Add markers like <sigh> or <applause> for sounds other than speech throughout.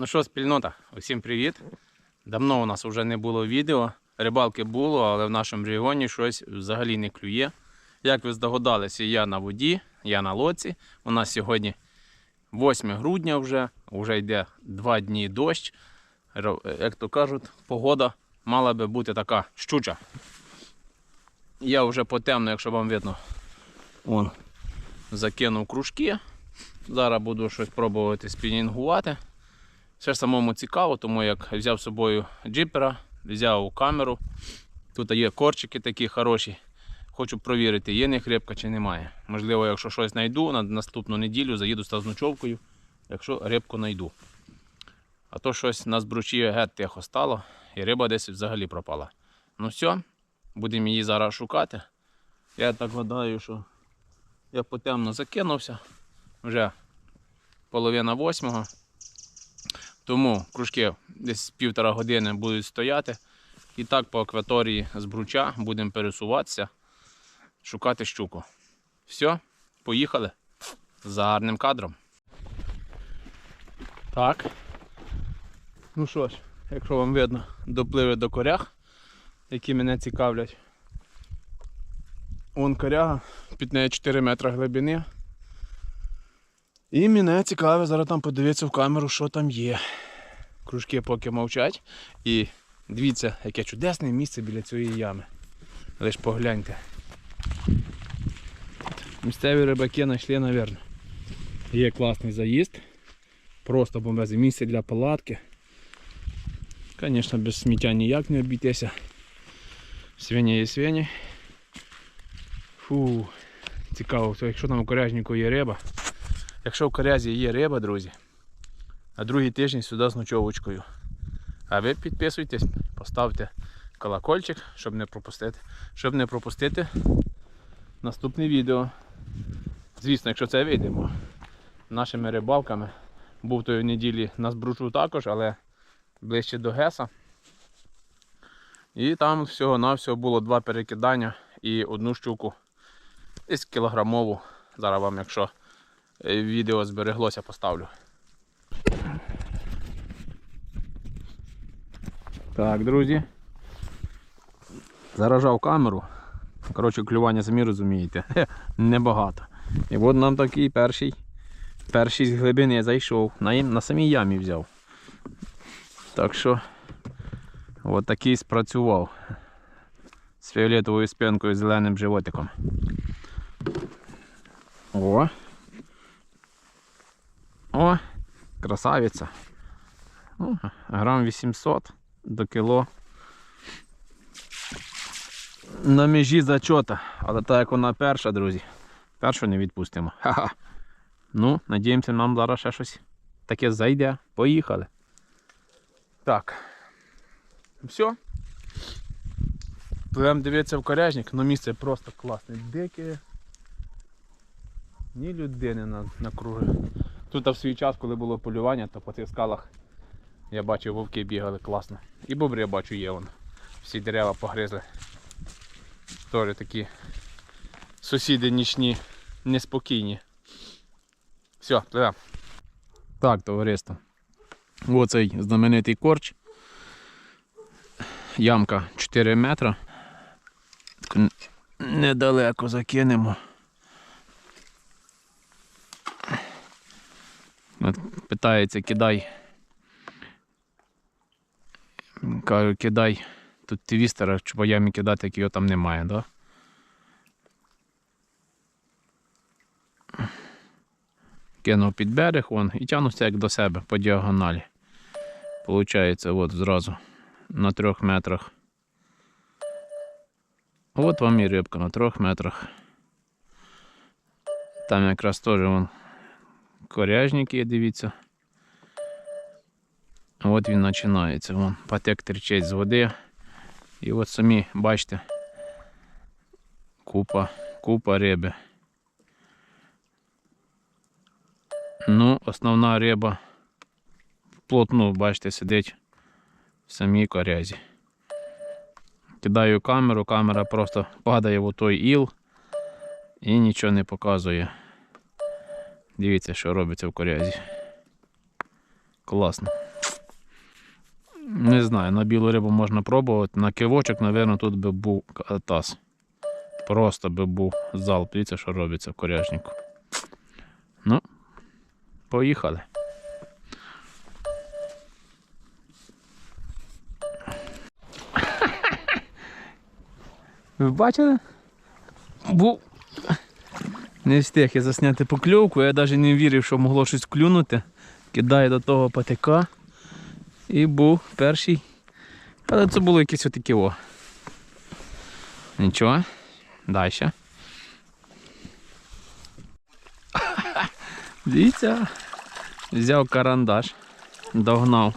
Ну що, спільнота, усім привіт. Давно у нас вже не було відео. Рибалки було, але в нашому регіоні щось взагалі не клює. Як ви здогадалися, я на воді, я на лоці. У нас сьогодні 8 грудня вже, вже йде 2 дні дощ. Як то кажуть, погода мала би бути така щуча. Я вже потемно, якщо вам видно, вон, закинув кружки. Зараз буду щось пробувати спінінгувати. Все ж самому цікаво, тому як взяв з собою джипера, взяв камеру. Тут є корчики такі хороші. Хочу провірити, є них рибка чи немає. Можливо, якщо щось знайду, на наступну неділю заїду з ночовкою, якщо рибку знайду. А то щось на збручі геть тихо стало, і риба десь взагалі пропала. Ну все, будемо її зараз шукати. Я так гадаю, що я потемно закинувся. Вже половина восьмого. Тому кружки десь півтора години будуть стояти. І так по акваторії з бруча будемо пересуватися, шукати щуку. Все, поїхали за гарним кадром. Так. Ну що ж, якщо вам видно, допливи до корях, які мене цікавлять. Вон коряга, під нею 4 метри глибини. І мене цікавить зараз там подивитися в камеру, що там є. Кружки поки мовчать. І дивіться, яке чудесне місце біля цієї ями. Лиш погляньте. Місцеві рибаки знайшли, мабуть. Є класний заїзд. Просто бомбезне місце для палатки. Звісно, без сміття ніяк не обійтися. Свині є свині. Фу, цікаво, якщо там у коряжнику є риба. Якщо в корязі є риба, друзі, на другий тиждень сюди з ночовочкою. А ви підписуйтесь, поставте колокольчик, щоб не пропустити, щоб не пропустити наступне відео. Звісно, якщо це вийдемо нашими рибалками. Був тої неділі на збручу також, але ближче до Геса. І там всього-навсього було два перекидання і одну щуку. Десь кілограмову. Зараз вам, якщо відео збереглося, поставлю. Так, друзі. Заражав камеру. Коротше, клювання самі розумієте. Небагато. І от нам такий перший. Перший з глибини зайшов. На, на самій ямі взяв. Так що от такий спрацював. З фіолетовою спинкою, зеленим животиком. О, красавиця. Ну, грам 800 до кіло. На межі зачота. Але так як вона перша, друзі. Першу не відпустимо. Ха-ха. Ну, надіємося, нам зараз ще щось таке зайде. Поїхали. Так. Все. Будемо дивитися в коряжник, ну місце просто класне. Дике. Ні людини на, на круги. Тут в свій час, коли було полювання, то по цих скалах я бачив, вовки бігали класно. І бобри я бачу є вон. Всі дерева погризли. Теж такі сусіди нічні, неспокійні. Все, пливемо. Так, товариство. Оцей знаменитий корч. Ямка 4 метра. Недалеко закинемо. Питається, кидай. Кажу, кидай тут твістера, чи по ямі кидати, як його там немає, да? Кинув під берег вон, і тягнувся як до себе по діагоналі. Получається, от зразу на трьох метрах. От вам і рибка на трьох метрах. Там якраз теж вон коряжник дивіться. От він починається. Вон патек тричить з води. І от самі бачите. Купа, купа риби. Ну, основна риба плотну, бачите, сидить в самій корязі. Кидаю камеру, камера просто падає в той іл і нічого не показує. Дивіться, що робиться в корязі. Класно. Не знаю, на білу рибу можна пробувати. На кивочок, мабуть, тут би був таз. Просто би був залп. Дивіться, що робиться в коряжнику. Ну, поїхали. Ви бачили? Був. Не встиг я засняти покльовку, я навіть не вірив, що могло щось клюнути. Кидаю до того патика. І був перший. Але це було якесь отаке о. Нічого. Далі. <laughs> Дивіться. Взяв карандаш, догнав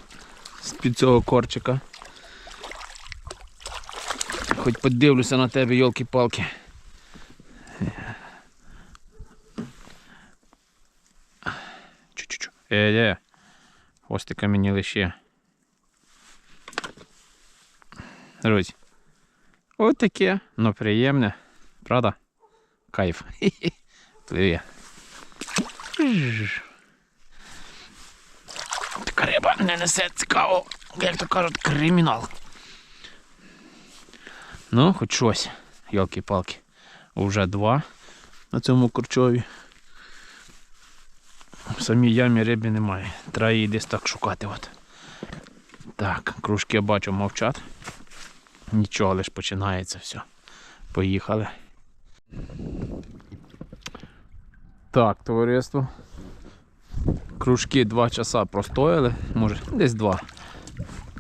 з-під цього корчика. Хоч подивлюся на тебе, йолки-палки. Чу-чу-чу. Е-е. Хвостика мені лише. Друзі. От таке, ну приємне. Правда? Кайф. Хі-хі. <laughs> Пливе. Така риба не несе цікаво, як то кажуть, кримінал. Ну, хоч щось. Йолки-палки. Уже два на цьому корчові. В самій ямі риби немає. Треба її десь так шукати. От. Так, кружки я бачу мовчать. Нічого лиш починається все. Поїхали. Так, товариство. Кружки два часа простояли, може десь два.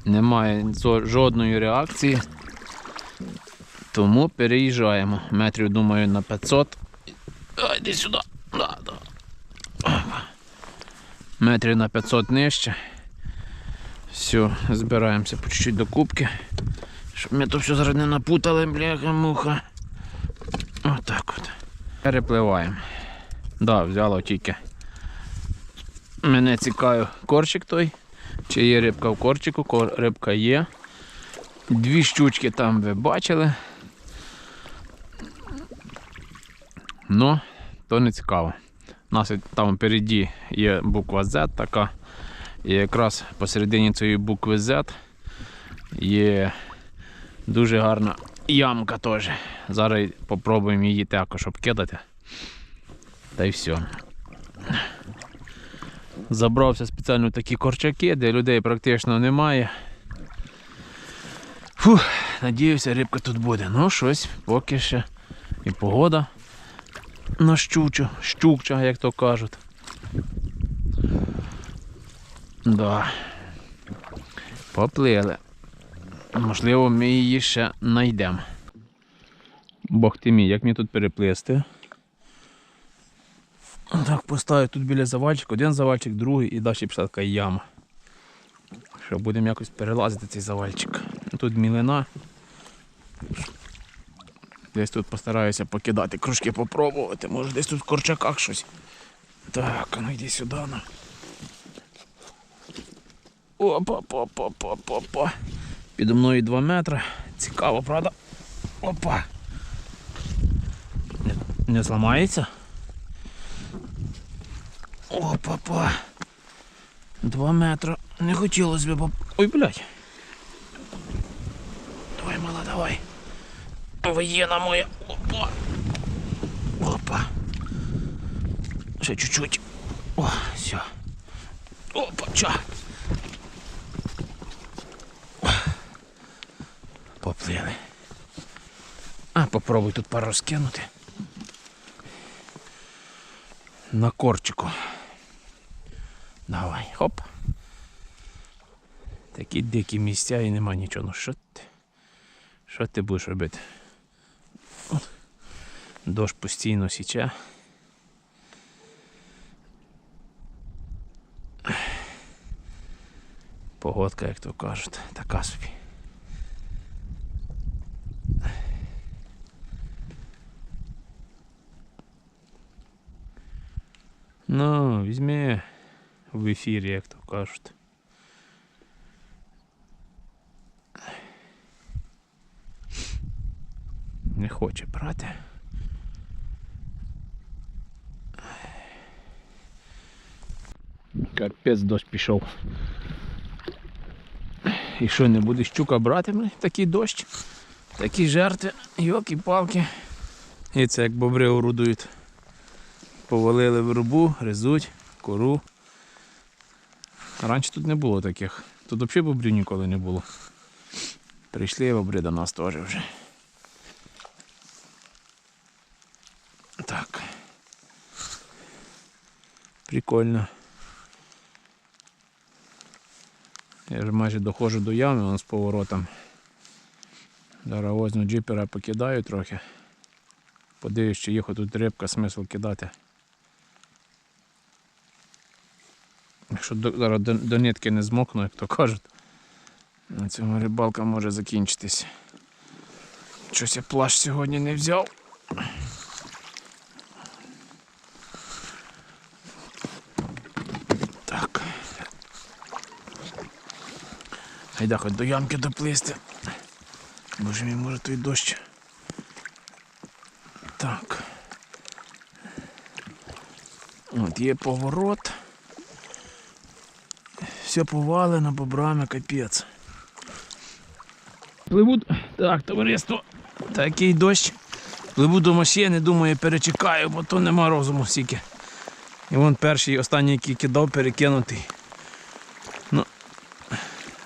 Немає жодної реакції. Тому переїжджаємо. Метрів, думаю, на 500. Ай, йди сюди. Да, да. Опа. Метрів на 500 нижче. Все, збираємося по чуть-чуть до кубки. Щоб ми то все зараз не напутали, бляха-муха. Отак от. Перепливаємо. Да, взяло тільки. Мене цікавив корчик той. Чи є рибка в корчику, Кор- рибка є. Дві щучки там ви бачили. Ну, то не цікаво. У нас там впереді є буква Z така. І якраз посередині цієї букви Z є дуже гарна ямка теж. Зараз спробуємо її також обкидати. Та й все. Забрався спеціально такі корчаки, де людей практично немає. Фух, надіюся, рибка тут буде. Ну, щось поки ще. І погода на щучу, щукча, як то кажуть. Да. Поплили. Можливо, ми її ще знайдемо. Бог ти мій, як мені тут переплисти? Так, поставив тут біля завальчик, один завальчик, другий і далі пішла така яма. Що будемо якось перелазити цей завальчик. Тут мілина. Десь тут постараюся покидати, кружки попробувати, може десь тут в корчаках щось. Так, а ну йди сюди. Ну. Опа, опа, опа, опа, опа. Підо мною 2 метри. Цікаво, правда? Опа. Не, не зламається? Опа-па. Два метри. Не хотілося б. Ой, блядь. Давай, мала, давай. Воєна моя. Опа. Опа. Ще чуть-чуть. О, все. Опа, ча. Поплили. А, попробуй тут пару розкинути. На корчику. Давай, хоп. Такі дикі місця і нема нічого. Ну що ти? Що ти будеш робити? Дощ постійно січе. Погодка, як то кажуть, така собі. Ну, візьми в ефірі, як то кажуть. Не хоче брати. Капець дощ пішов. І що, не буде щука брати такий дощ, такі жерти, йоки-палки. І це як бобри орудують. Повалили вербу, гризуть, кору. Раніше тут не було таких. Тут взагалі бобрів ніколи не було. Прийшли бобри до нас теж вже. Так. Прикольно. Я ж майже доходжу до ями з поворотом. Зараз возьму джипера покидаю трохи. Подивлюсь, чи є тут рибка, смисл кидати. Якщо зараз до, до нитки не змокну, як то кажуть, на цьому рибалка може закінчитись. Щось я плащ сьогодні не взяв. Так. Гайда хоч до ямки доплисти. Боже мій, може той дощ. Так. От є поворот. Все повалено бобрами, капець. Пливу. Так, товариство. Такий дощ. Пливу до машини, думаю, перечекаю, бо то нема розуму стільки. І вон перший, останній, який кидав, перекинутий.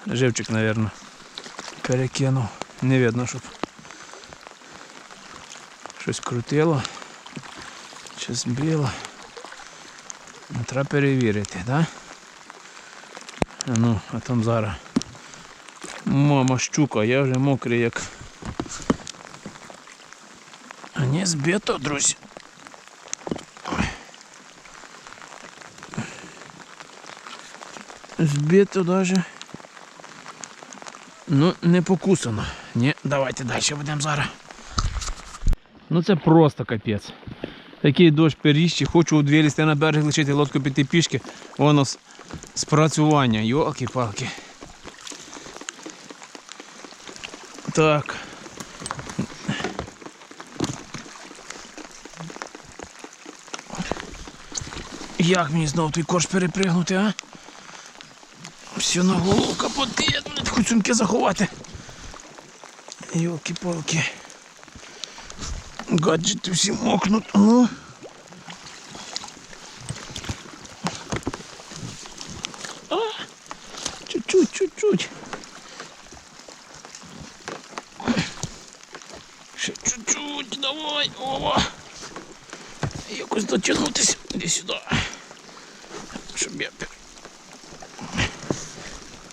Живчик, мабуть, перекинув. Не видно, щоб щось крутило, щось било. Ну, Треба перевірити, так? Да? Ну, а там зараз. Мама щука, я вже мокрий як. А не збито, друзі. Збито даже. Ну, не покусано. Ні, давайте далі будемо зараз. Ну це просто капець. Такий дощ періщі, хочу у дві лісти на берег лишити лодку піти пішки, воно спрацювання, йоки-палки. Так. Як мені знов той корж перепригнути, а? Все на голову блядь, хоч сумки заховати. Йолки-палки. Гаджети всі мокнуть, ну.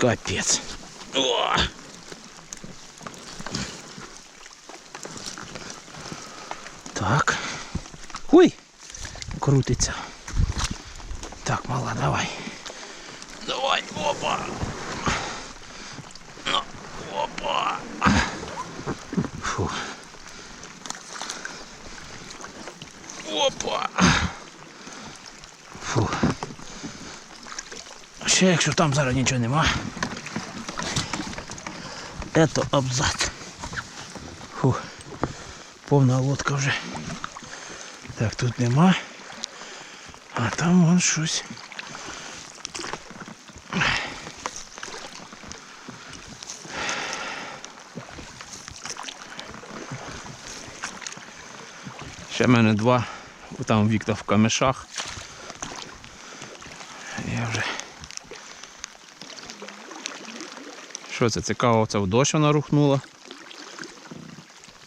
Капець. О! Так. Ой! Крутиться. Так, мала, давай. Давай, опа. Опа. Фу. Опа. Ще якщо там зараз нічого нема. Это абзац. Фу. Повна лодка вже. Так, тут нема. А там вон щось. Ще в мене два, там Віктор в камешах. Я вже. Що це цікаво, це в дощ вона рухнула?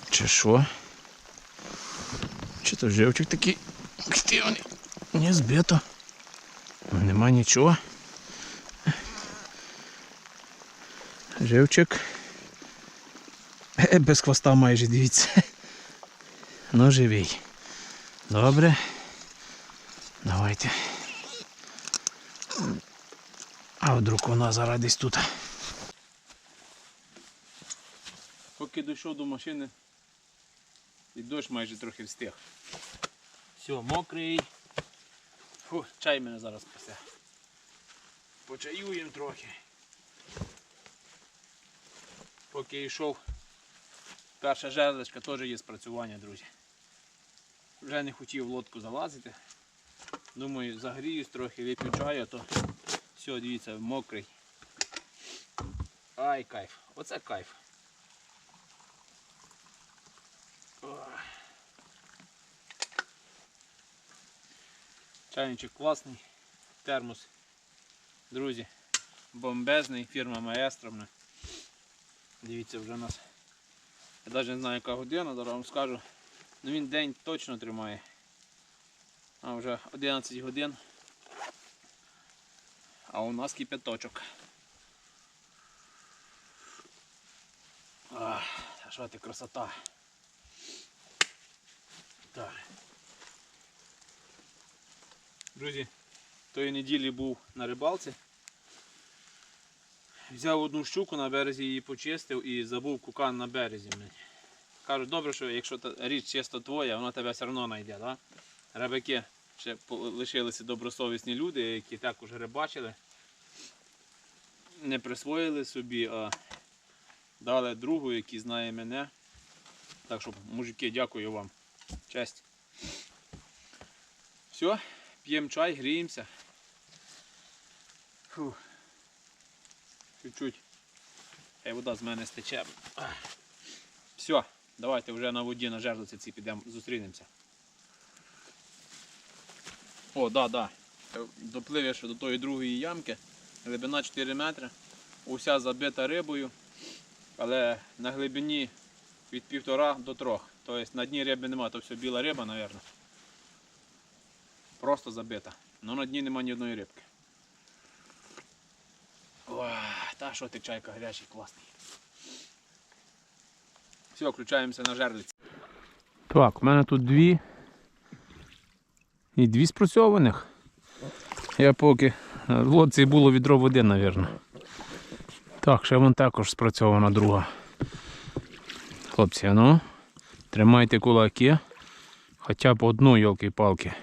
Чи що? Чи то живчик такий активний? Не збито. Нема нічого. Живчик. Е, Без хвоста майже дивіться. Ну живий. Добре. Давайте. А вдруг вона зараз десь тут. Поки дійшов до машини, і дощ майже трохи встиг. Все, мокрий. Фу, чай мене зараз спасе. Почаюємо трохи. Поки йшов, перша жерличка теж є спрацювання, друзі. Вже не хотів в лодку залазити. Думаю, загріюсь трохи, вип'ю чаю, то все, дивіться, мокрий. Ай, кайф. Оце кайф. Чайничок класний. Термос. Друзі, бомбезний, фірма Маестро. Дивіться, вже у нас. Я навіть не знаю, яка година, зараз вам скажу. Ну він день точно тримає. А вже 11 годин. А у нас кипяточок. Та що ти красота. Так. Друзі, тої неділі був на рибалці. Взяв одну щуку на березі її почистив і забув кукан на березі. Кажуть, добре, що якщо річ чисто твоя, вона тебе все одно знайде. Да? Рибаки ще лишилися добросовісні люди, які також рибачили. Не присвоїли собі, а дали другу, який знає мене. Так що, мужики, дякую вам. Честь. Все, п'ємо чай, гріємося. Чуть-чуть. Вода з мене стече. Все, давайте вже на воді на жерлиці ці підемо, зустрінемося. О, да, да. Допливеш до тої другої ямки. Глибина 4 метри. Уся забита рибою. Але на глибині від півтора до трьох. Тобто на дні риби нема, то все біла риба, мабуть. Просто забита. Ну на дні нема ні одної рибки. Ой, та що ти чайка гарячий, класний. Все, включаємося на жерлиці. Так, у мене тут дві. І дві спрацьованих. Я поки в лодці було відро води, мабуть. Так, ще вон також спрацьована друга. Хлопці, ну, тримайте кулаки. Хоча б одну йолки-палки.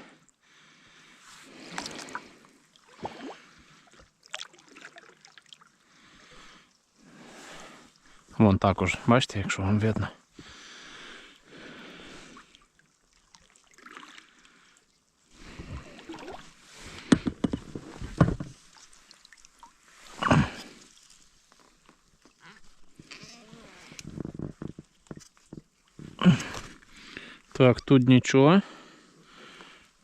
Вон також, бачите, якщо вам видно. Так, тут нічого.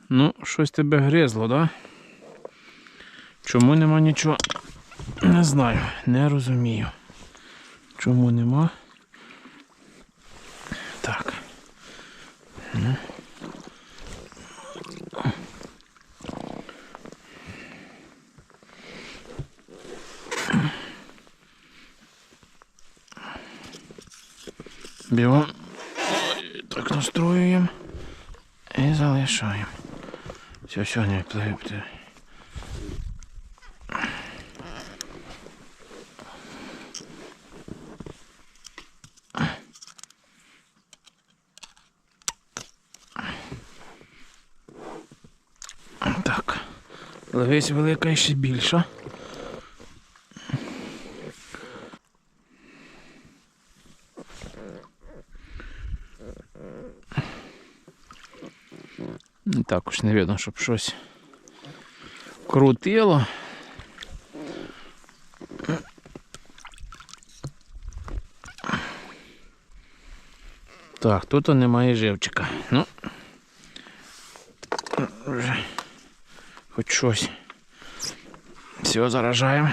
Ну, щось тебе гризло, да? Чому нема нічого? Не знаю, не розумію. Чому нема? Так. Ну. Так настроюємо і залишаємо. Все, все, не Левись велика і ще більша. Також не видно, щоб щось крутило. Так, тут немає живчика. Ну, вже хоч щось. Все, заражаємо.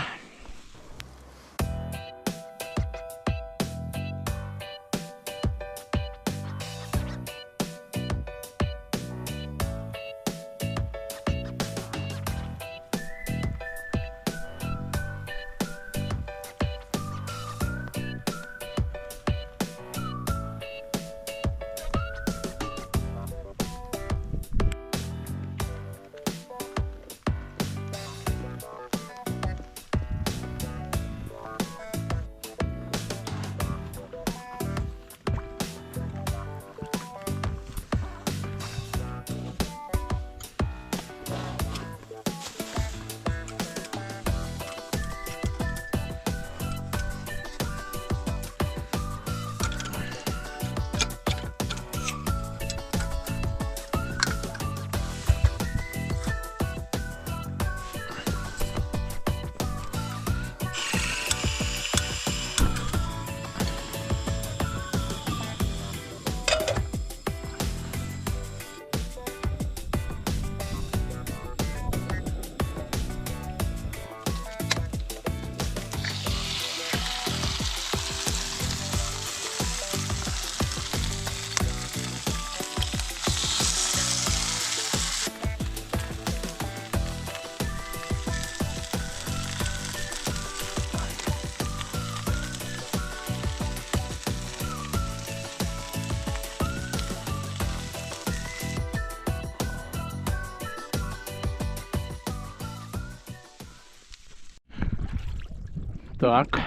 Так.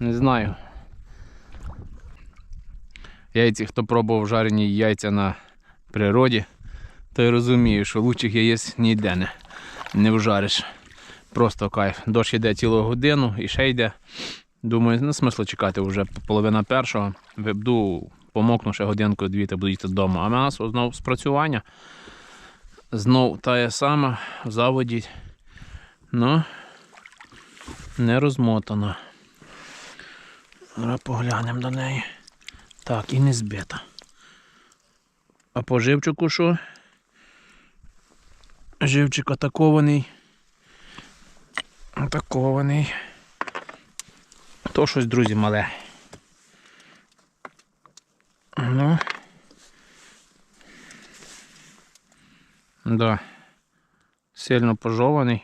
Не знаю. Яйці, хто пробував жарені яйця на природі, той розуміє, що лучших яєць ніде не, не вжариш. Просто кайф. Дощ йде цілу годину і ще йде. Думаю, не смисло чекати вже половина першого. Вибду, помокну ще годинку-дві та буду йти додому. А в нас знову спрацювання. Знов та сама в заводі. Ну, не розмотана. Зараз поглянемо до неї. Так, і не збита. А по живчику що? Живчик атакований. Атакований. То щось, друзі, мале. Ну. Да. Сильно пожований.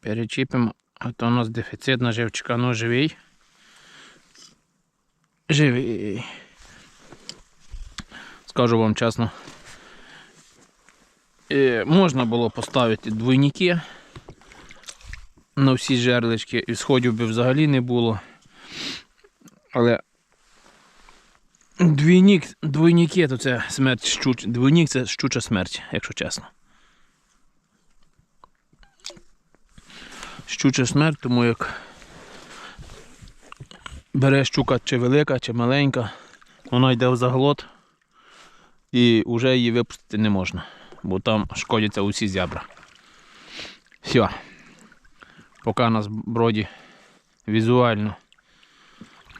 Перечіпимо, а то у нас дефіцит на живчика, ну живий. Живий. Скажу вам чесно. Е, можна було поставити двойники на всі жерлички і сходів би взагалі не було. Але двійник, двойники то це смерть щуч. Двойник це щуча смерть, якщо чесно. Щуча смерть, тому як бере щука чи велика, чи маленька, вона йде в заглот і вже її випустити не можна, бо там шкодяться усі зябра. Все. Поки у нас візуально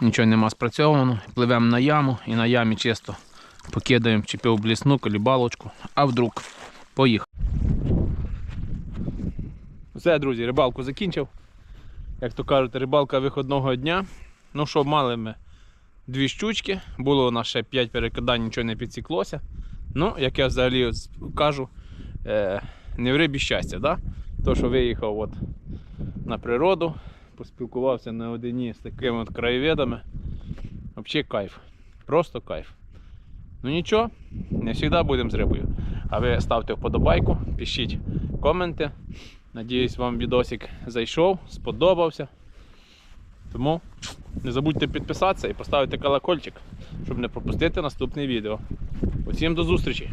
нічого нема спрацьовано, пливемо на яму і на ямі чисто покидаємо чи півблісну, колібалочку, а вдруг поїхав. Все, друзі, рибалку закінчив. Як то кажуть, рибалка виходного дня. Ну що, мали ми дві щучки, було у нас ще 5 перекидань, нічого не підсіклося. Ну, як я взагалі кажу, е, не в рибі щастя, да? То, що виїхав от на природу, поспілкувався на одині з такими от краєвидами. Взагалі кайф. Просто кайф. Ну нічого, не завжди будемо з рибою. А ви ставте вподобайку, пишіть коменти. Надіюсь, вам відосик зайшов, сподобався. Тому не забудьте підписатися і поставити колокольчик, щоб не пропустити наступне відео. Усім до зустрічі!